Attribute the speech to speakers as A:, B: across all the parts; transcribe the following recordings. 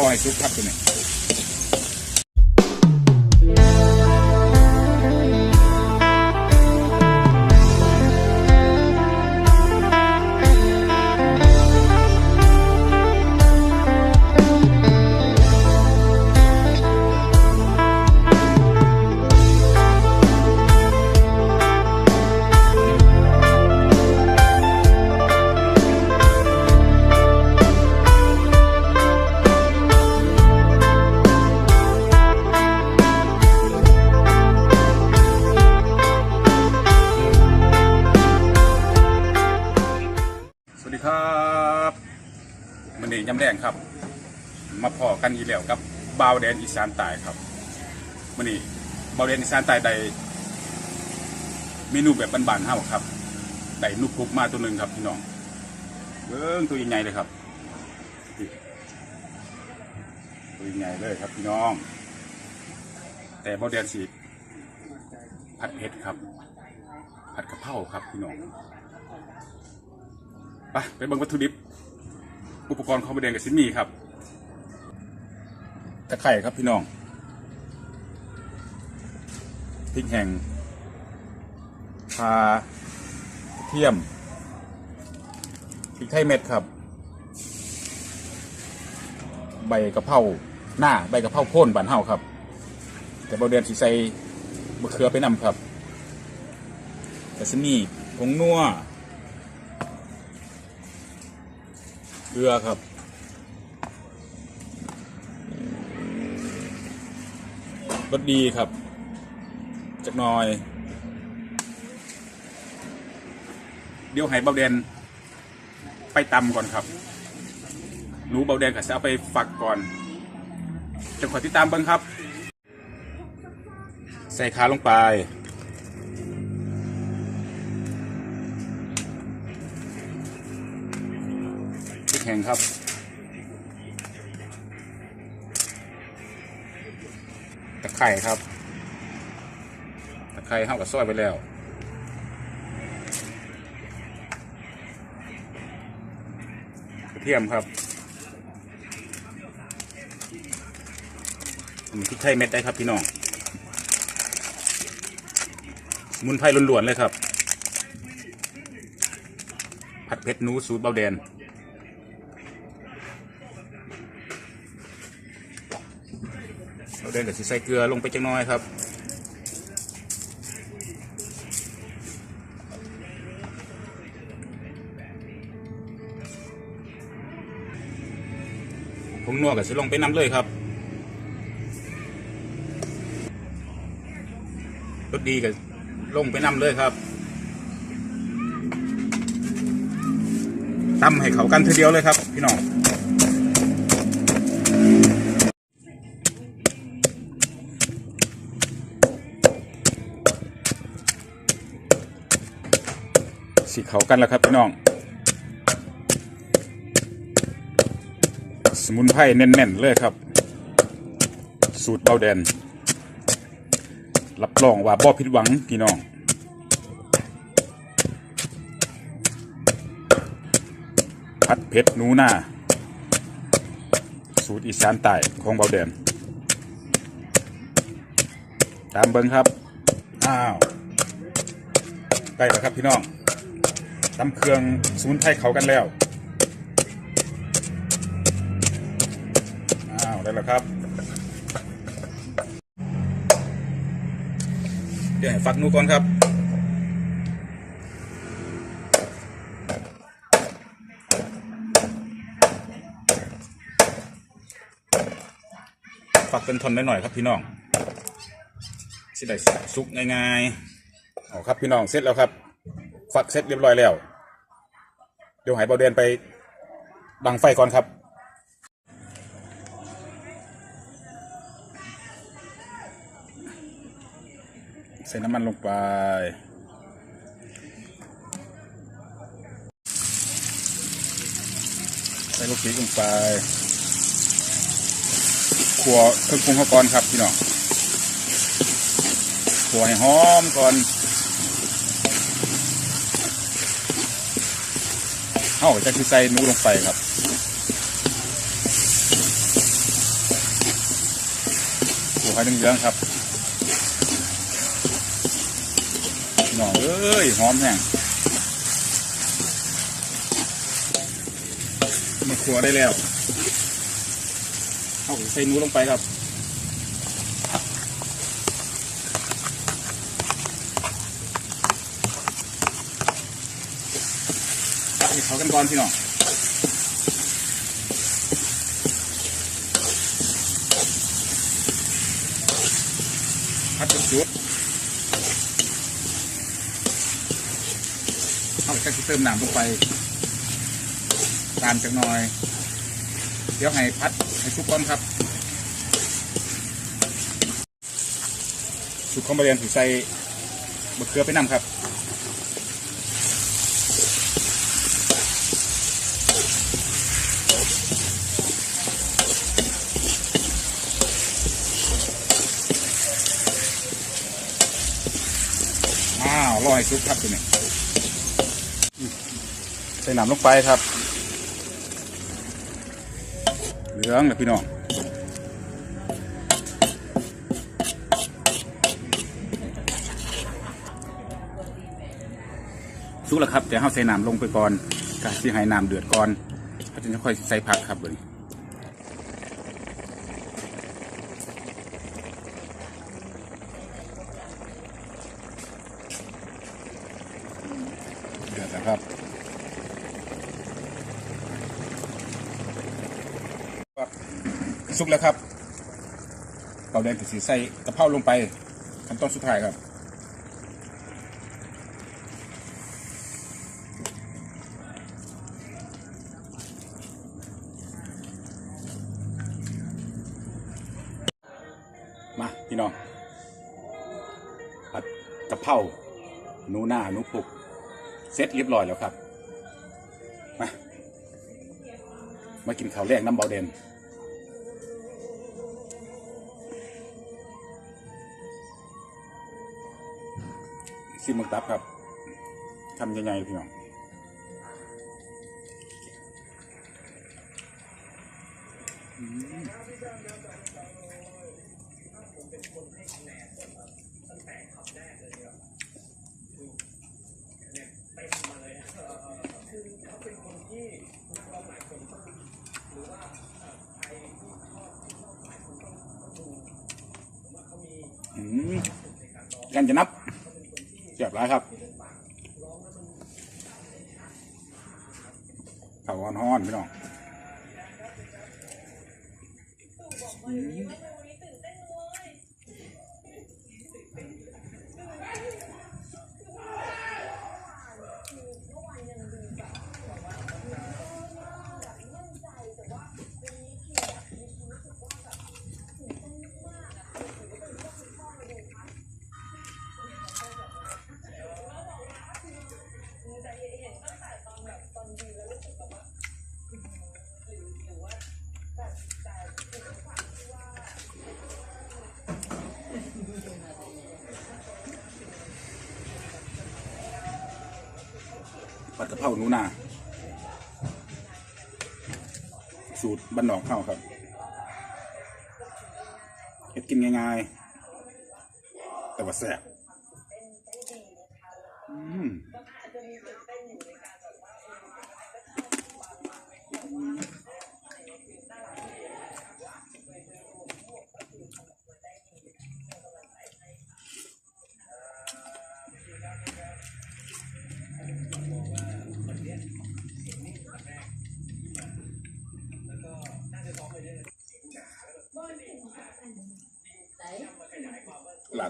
A: รอให้สุกครับตัวนี้ มาพอกันอีกแล้วกับบาวแดนอีสานใต้ครับมันนี้บาวแดนอีสานใต้ได้เมนูแบบบานๆเฮาครับได้นุกกุกมาตัวหนึ่งครับพี่น้องเบิ้งตัวใหญ่เลยครับตัวใหญ่เลยครับพี่น้อง แต่บาวแดนสีผัดเผ็ดครับ ผัดกะเพราครับพี่น้องไปไปเบิ่งวัตถุดิบ อุปกรณ์ของประเด็นกับซิมีครับ ตะไคร่ครับพี่น้องพริกแห้งคาเทียมพริกไทยเม็ดครับ ใบกะเพราหน้าใบกะเพราโพ่นบานเฮาครับ แต่บเดือนสีใส่มะเขือไปนำครับแต่ซิมีผงนัวเกลือครับ รสดีครับ จักหน่อย เดี๋ยวให้เบาแดน ไปตำก่อนครับ หนูเบาแดนก็จะเอาไปฝักก่อนจะขอติดตามเบิ้งครับ ใส่ขาลงไป พริกแห้งครับ ไคร่ครับ ตะไคร่ห้ากับซอยไปแล้ว กระเทียมครับพริกไทยเม็ดได้ครับพี่น้องมุนไพรล้วนๆเลยครับ ผัดเผ็ดนูสูตรเบาแดน เดินกับสีใส่เกลือลงไปจังน้อยครับผงนัวกับสิลงไปน้ำเลยครับรสดีกับลงไปน้ำเลยครับตำให้เขากันทีเดียวเลยครับ พี่น้อง สีเขากันแล้วครับพี่น้อง สมุนไพรแน่นๆเลยครับ สูตรเบาแดน รับรองว่าบ่ผิดหวังพี่น้องผัดเผ็ดหนูหน้า สูตรอีสานใต้ของเบาแดน ตามเบิ้งครับ อ้าวได้แล้วครับพี่น้อง ตำเครื่องสมุนไพรเขากันแล้วอ้าวได้แล้วครับเดี๋ยวให้ฟักนูก่อนครับฝักเป็นทนหน่อยๆครับพี่น้องสิได้สุกง่ายๆเอครับพี่น้องเสร็จแล้วครับ ฝักเสร็จเรียบร้อยแล้ว เดี๋ยวหายเบาเดนไปดังไฟก่อนครับใส่น้ำมันลงไป ใส่ลูกพริกลงไปขัวเครื่องปรุงข้าวก่อนครับพี่น้องขัวให้หอมก่อน เข้าจะคือใส่นูลงไปครับดูให้เหลืองๆครับหน่องเอ้ยหอมแห้งมาครัวได้แล้วเอาใส่นูลงไปครับ ให้เขากันก่อนพี่น้องพัดเป็นจุดเอาก็จะเติมน้ำลงไปตามจากหน่อย เดี๋ยวให้พัดให้ซุปก่อนครับซุปข้าวมาเรียนถือใส่บะเขือไปนำครับ อ้าวรอให้ซุปครับตัวนี้ใส่น้ำลงไปครับ เหลืองเลยพี่น้องสุกแล้วครับเดี๋ยวเราใส่น้ำลงไปก่อนกะสิให้น้ำเดือดก่อนก็จะค่อยใส่ผักครับเบดนี้เดือดแล้วครับครับ สุกแล้วครับเปาแดงกับสีใส่กระเพราลงไปขั้นตอนสุดท้ายครับมาพี่น้องผัดกะเพราหนูหน้าหนูปุกเสร็จเรียบร้อยแล้วครับ มา มากินข้าวแรกน้ำเบาเด่น ซิมมังตับครับทำยังไงพี่น้องอืมกันจะนับ บแล้วครับข้าอ่อนๆพี่น้อง กะเพราหนูนาสูตรบ้านนอกเข้าครับเห็ดกินง่ายๆ แต่ว่าแซ่บ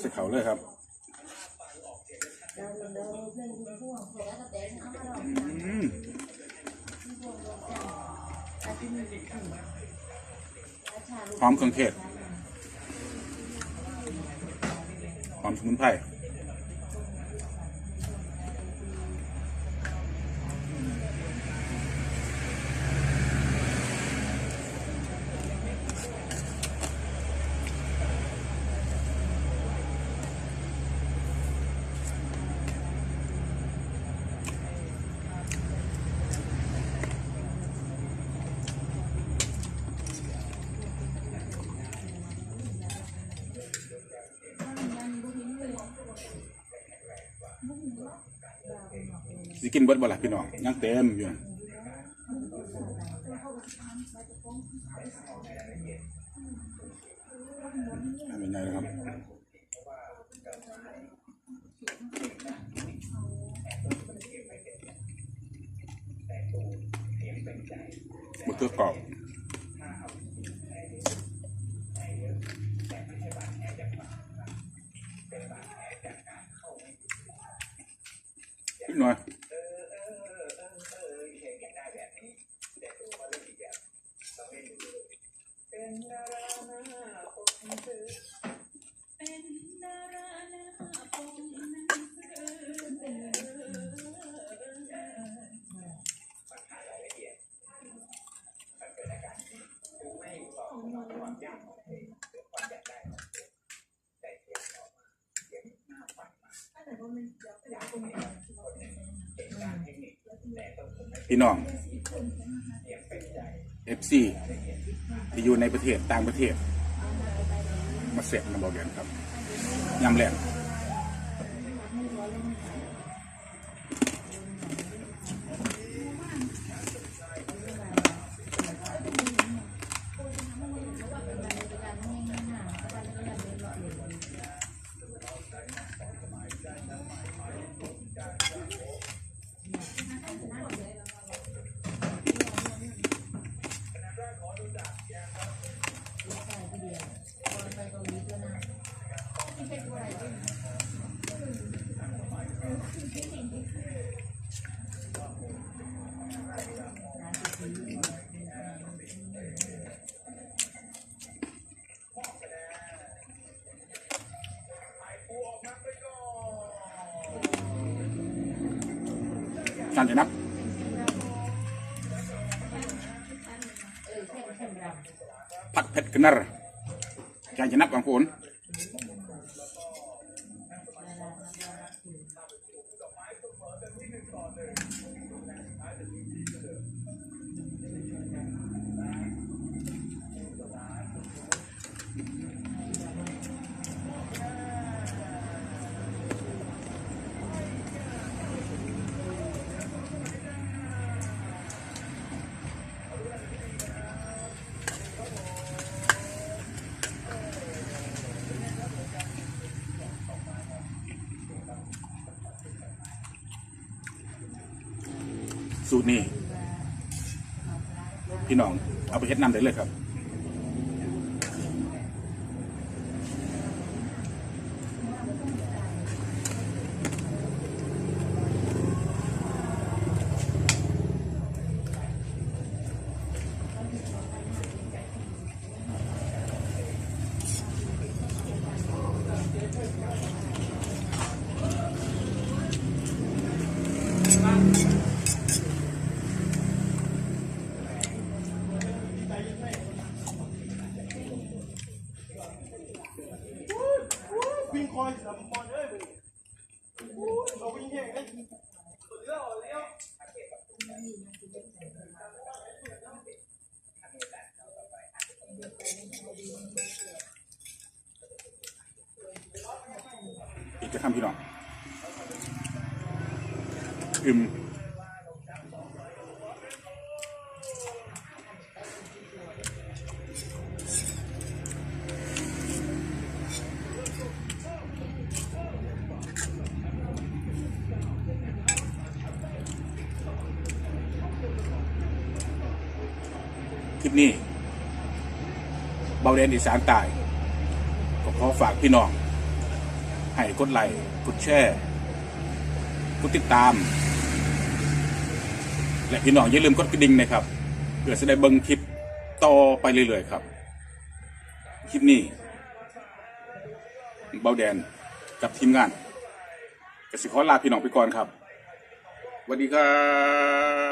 A: ใส่เขาเลยครับอืมหอมเครื่องเทศหอมสมุนไพร กินเบิดบ่ล่ะพี่น้องยังเต็มอยู่ทำยังไงนะครับมะเขือกรอบนิดหน่อย พี่น้องเอฟซีที่อยู่ในประเทศต่างประเทศ มาเสร็จมาบอกเรียนครับยำแรงก ผัด สูตรนี้ พี่น้องเอาไปเฮ็ดน้ำได้เลยครับ
B: วิ่งคอยสามบอลเอ้ยเราวิ่งแย่งให้เลี้ยวเลี้ยว
A: อีก จะทำพี่น้องอึมคลิปนี้เบาเรนอีสานตายก็ขอฝากพี่น้อง ให้กดไลค์กดแชร์กดติดตาม และพี่น้องอย่าลืมกดกระดิ่งนะครับเพื่อจะได้เบิ่งคลิปต่อไปเรื่อยๆครับ คลิปนี้เบาแดนกับทีมงานกสิขอลาพี่น้องไปก่อนครับสวัสดีครับ